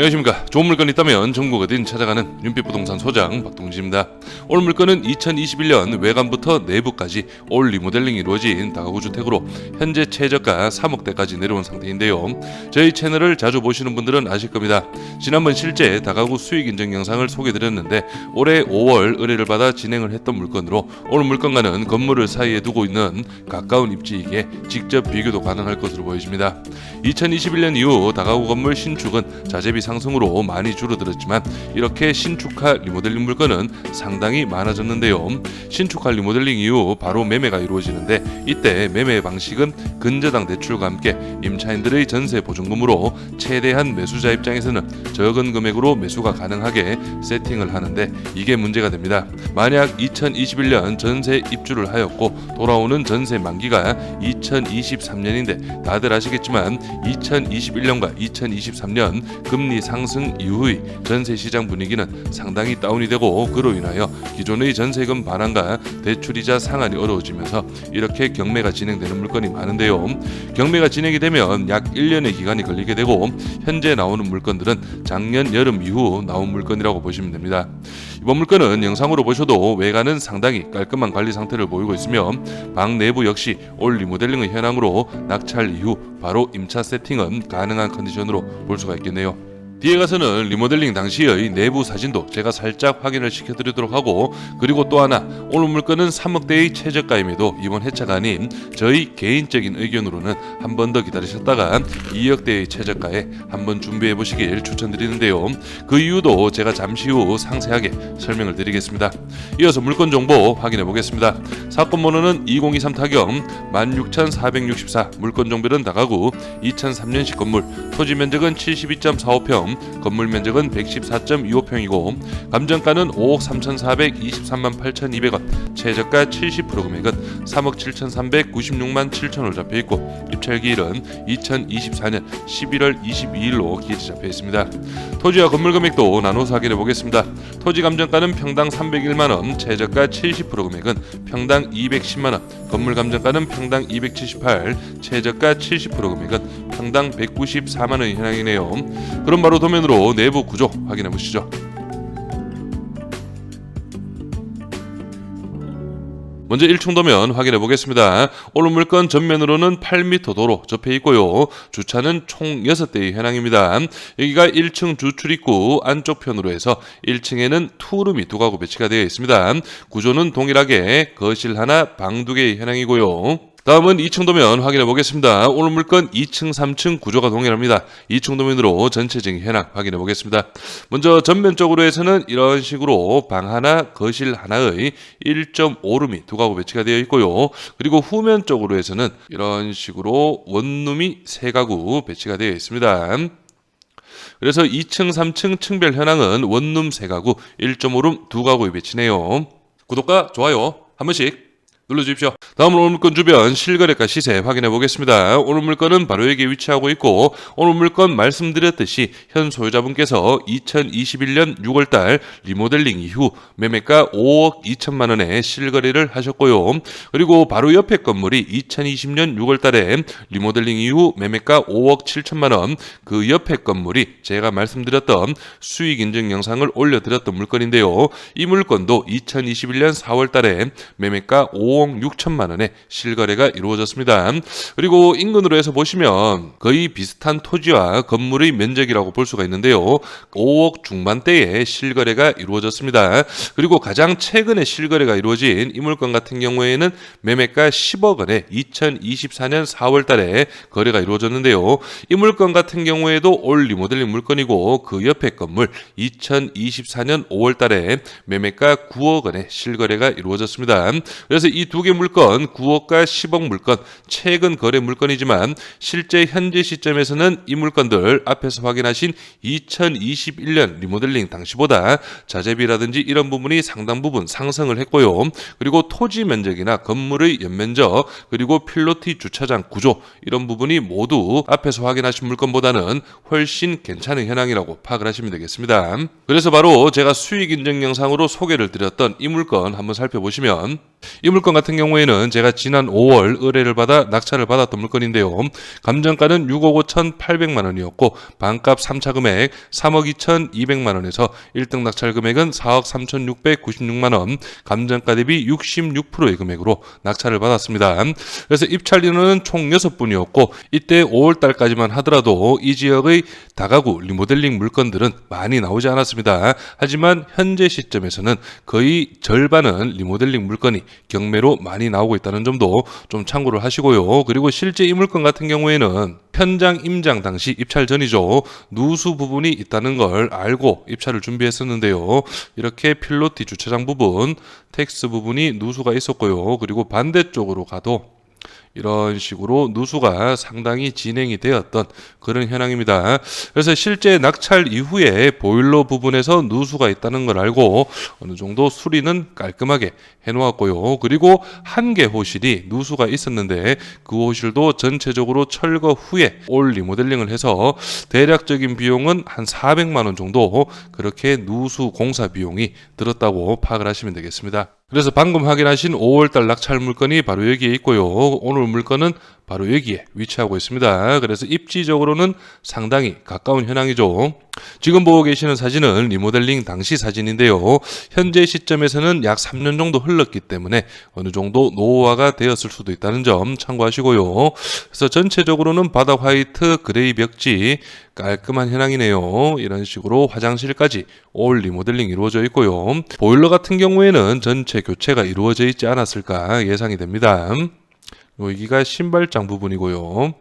안녕하십니까. 좋은 물건 있다면 전국 어딘 찾아가는 윤빛부동산 소장 박동진입니다. 오늘 물건은 2021년 외관부터 내부까지 올 리모델링이 이루어진 다가구 주택으로 현재 최저가 3억대까지 내려온 상태인데요. 저희 채널을 자주 보시는 분들은 아실 겁니다. 지난번 실제 다가구 수익 인증 영상을 소개드렸는데 올해 5월 의뢰를 받아 진행을 했던 물건으로 오늘 물건과는 건물을 사이에 두고 있는 가까운 입지이기에 직접 비교도 가능할 것으로 보여집니다. 2021년 이후 다가구 건물 신축은 자재비 상승으로 많이 줄어들었지만 이렇게 신축화 리모델링 물건은 상당히 많아졌는데요. 신축화 리모델링 이후 바로 매매가 이루어지는데 이때 매매 방식은 근저당 대출과 함께 임차인들의 전세 보증금으로 최대한 매수자 입장에서는 적은 금액으로 매수가 가능하게 세팅을 하는데 이게 문제가 됩니다. 만약 2021년 전세 입주를 하였고 돌아오는 전세 만기가 2023년인데 다들 아시겠지만 2021년과 2023년 금리 상승 이후의 전세 시장 분위기는 상당히 다운이 되고 그로 인하여 기존의 전세금 반환과 대출이자 상환이 어려워지면서 이렇게 경매가 진행되는 물건이 많은데요. 경매가 진행이 되면 약 1년의 기간이 걸리게 되고 현재 나오는 물건들은 작년 여름 이후 나온 물건이라고 보시면 됩니다. 이번 물건은 영상으로 보셔도 외관은 상당히 깔끔한 관리 상태를 보이고 있으며 방 내부 역시 올 리모델링의 현황으로 낙찰 이후 바로 임차 세팅은 가능한 컨디션으로 볼 수가 있겠네요. 뒤에 가서는 리모델링 당시의 내부 사진도 제가 살짝 확인을 시켜드리도록 하고 그리고 또 하나 오늘 물건은 3억대의 최저가임에도 이번 해차가 아닌 저희 개인적인 의견으로는 한 번 더 기다리셨다가 2억대의 최저가에 한번 준비해 보시길 추천드리는데요. 그 이유도 제가 잠시 후 상세하게 설명을 드리겠습니다. 이어서 물건 정보 확인해 보겠습니다. 사건 번호는 2023 타경 16,464 물건 종별은 다가구 2003년식 건물 토지 면적은 72.45평 건물 면적은 114.25평이고 감정가는 5억 3,423만 8,200원 최저가 70% 금액은 3억 7,396만 7천원 잡혀 있고 입찰기일은 2024년 11월 22일로 기재 잡혀 있습니다. 토지와 건물 금액도 나눠서 확인해 보겠습니다. 토지 감정가는 평당 301만 원, 최저가 70% 금액은 평당 210만 원, 건물 감정가는 평당 278, 최저가 70% 금액은 평당 194만 원의 현황이네요. 그럼 바로 도면으로 내부 구조 확인해 보시죠. 먼저 1층 도면 확인해 보겠습니다. 오늘 물건 전면으로는 8m 도로 접해 있고요. 주차는 총 6대의 현황입니다. 여기가 1층 주출입구 안쪽 편으로 해서 1층에는 투룸이 두 가구 배치가 되어 있습니다. 구조는 동일하게 거실 하나, 방 두 개의 현황이고요. 다음은 2층 도면 확인해 보겠습니다. 오늘 물건 2층, 3층 구조가 동일합니다. 2층 도면으로 전체적인 현황 확인해 보겠습니다. 먼저 전면적으로 해서는 이런 식으로 방 하나, 거실 하나의 1.5룸이 두 가구 배치가 되어 있고요. 그리고 후면 쪽으로 해서는 이런 식으로 원룸이 세 가구 배치가 되어 있습니다. 그래서 2층, 3층 층별 현황은 원룸 세 가구, 1.5룸 두 가구의 배치네요. 구독과 좋아요 한 번씩 눌러주십시오. 다음으로 오늘 물건 주변 실거래가 시세 확인해 보겠습니다. 오늘 물건은 바로 여기에 위치하고 있고 오늘 물건 말씀드렸듯이 현 소유자분께서 2021년 6월달 리모델링 이후 매매가 5억 2천만 원에 실거래를 하셨고요. 그리고 바로 옆에 건물이 2020년 6월달에 리모델링 이후 매매가 5억 7천만 원. 그 옆에 건물이 제가 말씀드렸던 수익 인증 영상을 올려드렸던 물건인데요. 이 물건도 2021년 4월달에 매매가 5억 6천만 원에 실거래가 이루어졌습니다. 그리고 인근으로 해서 보시면 거의 비슷한 토지와 건물의 면적이라고 볼 수가 있는데요. 5억 중반대에 실거래가 이루어졌습니다. 그리고 가장 최근에 실거래가 이루어진 이 물건 같은 경우에는 매매가 10억 원에 2024년 4월 달에 거래가 이루어졌는데요. 이 물건 같은 경우에도 올 리모델링 물건이고 그 옆에 건물 2024년 5월 달에 매매가 9억 원에 실거래가 이루어졌습니다. 그래서 이두 개 물건 9억과 10억 물건 최근 거래 물건이지만 실제 현재 시점에서는 이 물건들 앞에서 확인하신 2021년 리모델링 당시보다 자재비라든지 이런 부분이 상당 부분 상승을 했고요. 그리고 토지 면적이나 건물의 연면적 그리고 필로티 주차장 구조 이런 부분이 모두 앞에서 확인하신 물건보다는 훨씬 괜찮은 현황이라고 파악을 하시면 되겠습니다. 그래서 바로 제가 수익 인증 영상으로 소개를 드렸던 이 물건 한번 살펴보시면 이 물건 물건 같은 경우에는 제가 지난 5월 의뢰를 받아 낙찰을 받았던 물건인데요. 감정가는 6억 5천8백만 원이었고 반값 3차 금액 3억 2천2백만 원에서 1등 낙찰 금액은 4억 3천6백구십육만 원, 감정가 대비 66%의 금액으로 낙찰을 받았습니다. 그래서 입찰 인원은 총 6분이었고 이때 5월 달까지만 하더라도 이 지역의 다가구 리모델링 물건들은 많이 나오지 않았습니다. 하지만 현재 시점에서는 거의 절반은 리모델링 물건이 경매 로 많이 나오고 있다는 점도 좀 참고를 하시고요. 그리고 실제 이 물건 같은 경우에는 현장 임장 당시 입찰 전이죠. 누수 부분이 있다는 걸 알고 입찰을 준비했었는데요. 이렇게 필로티 주차장 부분, 텍스 부분이 누수가 있었고요. 그리고 반대쪽으로 가도 이런 식으로 누수가 상당히 진행이 되었던 그런 현황입니다. 그래서 실제 낙찰 이후에 보일러 부분에서 누수가 있다는 걸 알고 어느 정도 수리는 깔끔하게 해놓았고요. 그리고 한 개 호실이 누수가 있었는데 그 호실도 전체적으로 철거 후에 올 리모델링을 해서 대략적인 비용은 한 400만 원 정도 그렇게 누수 공사 비용이 들었다고 파악을 하시면 되겠습니다. 그래서 방금 확인하신 5월달 낙찰 물건이 바로 여기에 있고요. 오늘 물건은 바로 여기에 위치하고 있습니다. 그래서 입지적으로는 상당히 가까운 현황이죠. 지금 보고 계시는 사진은 리모델링 당시 사진인데요. 현재 시점에서는 약 3년 정도 흘렀기 때문에 어느 정도 노후화가 되었을 수도 있다는 점 참고하시고요. 그래서 전체적으로는 바닥 화이트, 그레이 벽지 깔끔한 현황이네요. 이런 식으로 화장실까지 올 리모델링 이루어져 있고요. 보일러 같은 경우에는 전체 교체가 이루어져 있지 않았을까 예상이 됩니다. 여기가 신발장 부분이고요.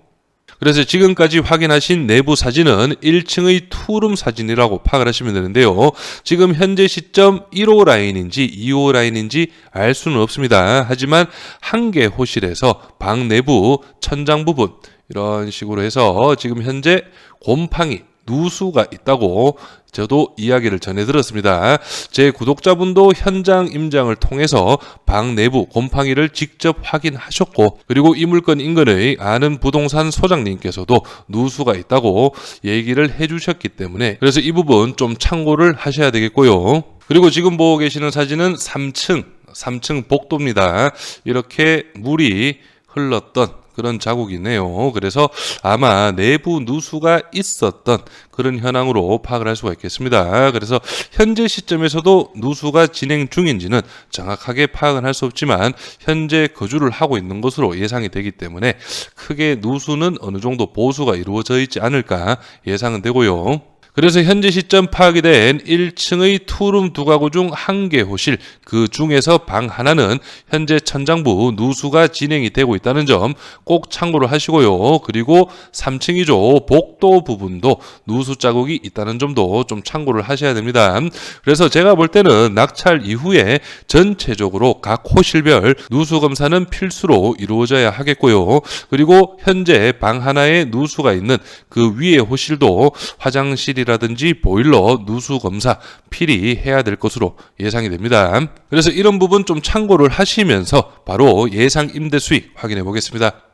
그래서 지금까지 확인하신 내부 사진은 1층의 투룸 사진이라고 파악을 하시면 되는데요. 지금 현재 시점 1호 라인인지 2호 라인인지 알 수는 없습니다. 하지만 한 개 호실에서 방 내부 천장 부분 이런 식으로 해서 지금 현재 곰팡이 누수가 있다고 저도 이야기를 전해 들었습니다. 제 구독자분도 현장 임장을 통해서 방 내부 곰팡이를 직접 확인하셨고 그리고 이 물건 인근의 아는 부동산 소장님께서도 누수가 있다고 얘기를 해주셨기 때문에 그래서 이 부분 좀 참고를 하셔야 되겠고요. 그리고 지금 보고 계시는 사진은 3층 3층 복도입니다. 이렇게 물이 흘렀던 그런 자국이네요. 그래서 아마 내부 누수가 있었던 그런 현황으로 파악을 할 수가 있겠습니다. 그래서 현재 시점에서도 누수가 진행 중인지는 정확하게 파악은 할 수 없지만 현재 거주를 하고 있는 것으로 예상이 되기 때문에 크게 누수는 어느 정도 보수가 이루어져 있지 않을까 예상은 되고요. 그래서 현재 시점 파악이 된 1층의 투룸 두 가구 중 한 개 호실 그 중에서 방 하나는 현재 천장부 누수가 진행이 되고 있다는 점 꼭 참고를 하시고요. 그리고 3층이죠. 복도 부분도 누수 자국이 있다는 점도 좀 참고를 하셔야 됩니다. 그래서 제가 볼 때는 낙찰 이후에 전체적으로 각 호실별 누수 검사는 필수로 이루어져야 하겠고요. 그리고 현재 방 하나에 누수가 있는 그 위에 호실도 화장실이라 든지 보일러 누수 검사 필히 해야 될 것으로 예상이 됩니다. 그래서 이런 부분 좀 참고를 하시면서 바로 예상 임대 수익 확인해 보겠습니다.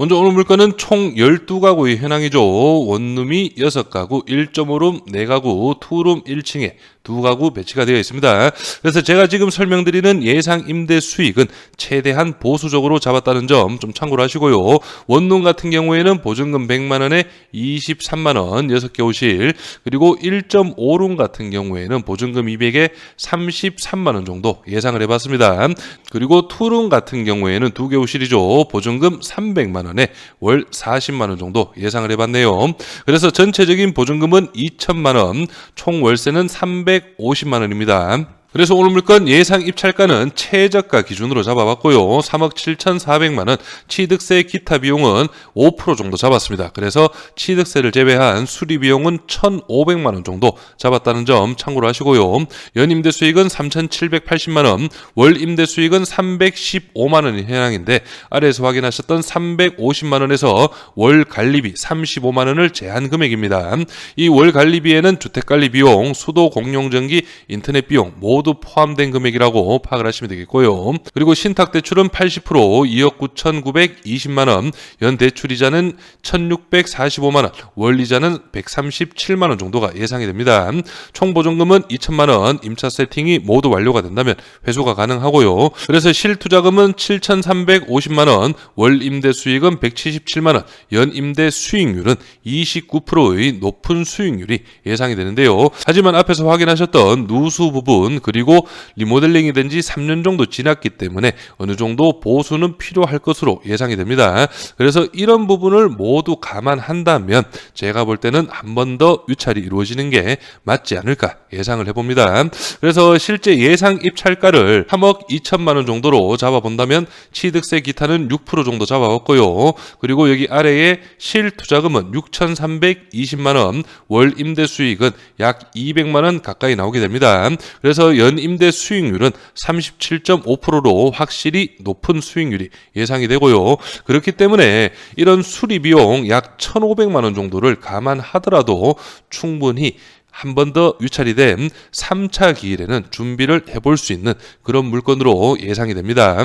먼저 오늘 물건은 총 12가구의 현황이죠. 원룸이 6가구, 1.5룸 4가구, 투룸 1층에 두 가구 배치가 되어 있습니다. 그래서 제가 지금 설명드리는 예상 임대 수익은 최대한 보수적으로 잡았다는 점 좀 참고를 하시고요. 원룸 같은 경우에는 보증금 100만 원에 23만 원 6개 호실 그리고 1.5룸 같은 경우에는 보증금 200에 33만 원 정도 예상을 해봤습니다. 그리고 투룸 같은 경우에는 두개 호실이죠. 보증금 300만 원에 월 40만 원 정도 예상을 해봤네요. 그래서 전체적인 보증금은 2천만 원, 총 월세는 300 350만 원입니다. 그래서 오늘 물건 예상 입찰가는 최저가 기준으로 잡아봤고요. 3억 7,400만 원, 취득세 기타 비용은 5% 정도 잡았습니다. 그래서 취득세를 제외한 수리 비용은 1,500만 원 정도 잡았다는 점 참고로 하시고요. 연 임대 수익은 3,780만 원, 월 임대 수익은 315만 원이 해당인데 아래에서 확인하셨던 350만 원에서 월 관리비 35만 원을 제한 금액입니다. 이 월 관리비에는 주택 관리 비용, 수도 공용 전기, 인터넷 비용 모두 모두 포함된 금액이라고 파악을 하시면 되겠고요. 그리고 신탁 대출은 80% 2억 9,920만 원, 연 대출이자는 1,645만 원, 월 이자는 137만 원 정도가 예상이 됩니다. 총 보증금은 2천만 원, 임차 세팅이 모두 완료가 된다면 회수가 가능하고요. 그래서 실투자금은 7,350만 원, 월 임대 수익은 177만 원, 연 임대 수익률은 29%의 높은 수익률이 예상이 되는데요. 하지만 앞에서 확인하셨던 누수 부분 그리고 리모델링이 된 지 3년 정도 지났기 때문에 어느 정도 보수는 필요할 것으로 예상이 됩니다. 그래서 이런 부분을 모두 감안한다면 제가 볼 때는 한 번 더 유찰이 이루어지는 게 맞지 않을까 예상을 해봅니다. 그래서 실제 예상 입찰가를 3억 2천만 원 정도로 잡아본다면 취득세 기타는 6% 정도 잡아봤고요. 그리고 여기 아래에 실투자금은 6,320만 원, 월 임대 수익은 약 200만 원 가까이 나오게 됩니다. 그래서 연 임대 수익률은 37.5%로 확실히 높은 수익률이 예상이 되고요. 그렇기 때문에 이런 수리 비용 약 1,500만 원 정도를 감안하더라도 충분히 한번더 유찰이 된 3차 기일에는 준비를 해볼 수 있는 그런 물건으로 예상이 됩니다.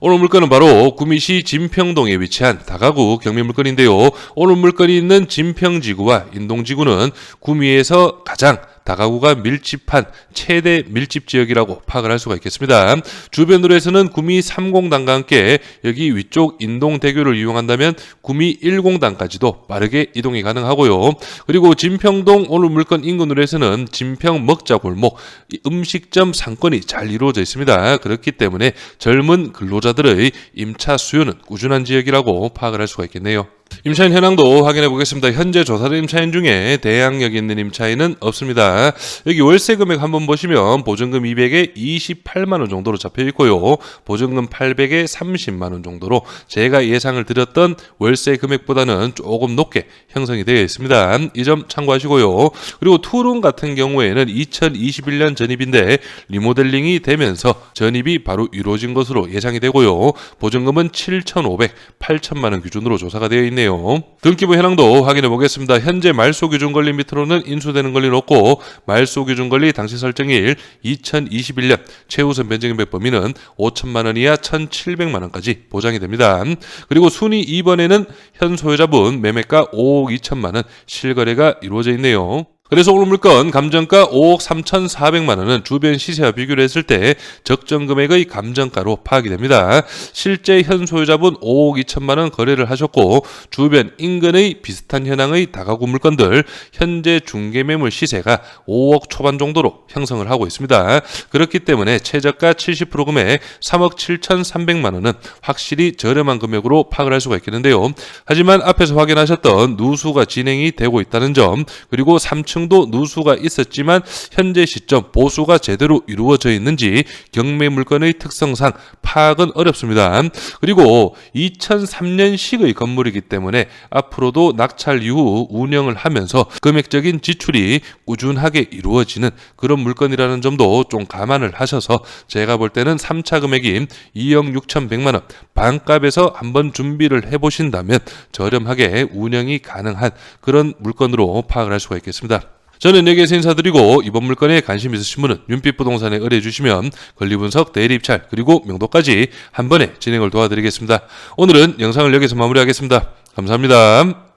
오늘 물건은 바로 구미시 진평동에 위치한 다가구 경매 물건인데요. 오늘 물건이 있는 진평지구와 인동지구는 구미에서 가장 다가구가 밀집한 최대 밀집 지역이라고 파악을 할 수가 있겠습니다. 주변으로 해서는 구미 30단과 함께 여기 위쪽 인동대교를 이용한다면 구미 10단까지도 빠르게 이동이 가능하고요. 그리고 진평동 오늘 물건 인근으로 해서는 진평 먹자 골목 이 음식점 상권이 잘 이루어져 있습니다. 그렇기 때문에 젊은 근로자들의 임차 수요는 꾸준한 지역이라고 파악을 할 수가 있겠네요. 임차인 현황도 확인해 보겠습니다. 현재 조사된 임차인 중에 대항력 있는 임차인은 없습니다. 여기 월세 금액 한번 보시면 보증금 200에 28만 원 정도로 잡혀 있고요. 보증금 800에 30만 원 정도로 제가 예상을 드렸던 월세 금액보다는 조금 높게 형성이 되어 있습니다. 이 점 참고하시고요. 그리고 투룸 같은 경우에는 2021년 전입인데 리모델링이 되면서 전입이 바로 이루어진 것으로 예상이 되고요. 보증금은 7,500, 8천만 원 기준으로 조사가 되어 있 네요. 등기부 현황도 확인해 보겠습니다. 현재 말소 기준 권리 밑으로는 인수되는 권리는 없고 말소 기준 권리 당시 설정일 2021년 최우선 변경인백 범위는 5천만 원 이하 1,700만 원까지 보장이 됩니다. 그리고 순위 2번에는 현 소유자분 매매가 5억 2천만 원 실거래가 이루어져 있네요. 그래서 오늘 물건 감정가 5억 3,400만 원은 주변 시세와 비교를 했을 때 적정 금액의 감정가로 파악이 됩니다. 실제 현 소유자분 5억 2천만 원 거래를 하셨고 주변 인근의 비슷한 현황의 다가구 물건들 현재 중개 매물 시세가 5억 초반 정도로 형성을 하고 있습니다. 그렇기 때문에 최저가 70% 금액 3억 7,300만 원은 확실히 저렴한 금액으로 파악을 할 수가 있겠는데요. 하지만 앞에서 확인하셨던 누수가 진행이 되고 있다는 점 그리고 3층 층도 누수가 있었지만 현재 시점 보수가 제대로 이루어져 있는지 경매 물건의 특성상 파악은 어렵습니다. 그리고 2003년식의 건물이기 때문에 앞으로도 낙찰 이후 운영을 하면서 금액적인 지출이 꾸준하게 이루어지는 그런 물건이라는 점도 좀 감안을 하셔서 제가 볼 때는 3차 금액인 2억 6,100만 원 반값에서 한번 준비를 해보신다면 저렴하게 운영이 가능한 그런 물건으로 파악을 할 수가 있겠습니다. 저는 여기에서 인사드리고 이번 물건에 관심 있으신 분은 윤빛 부동산에 의뢰해 주시면 권리분석, 대리 입찰 그리고 명도까지 한 번에 진행을 도와드리겠습니다. 오늘은 영상을 여기서 마무리하겠습니다. 감사합니다.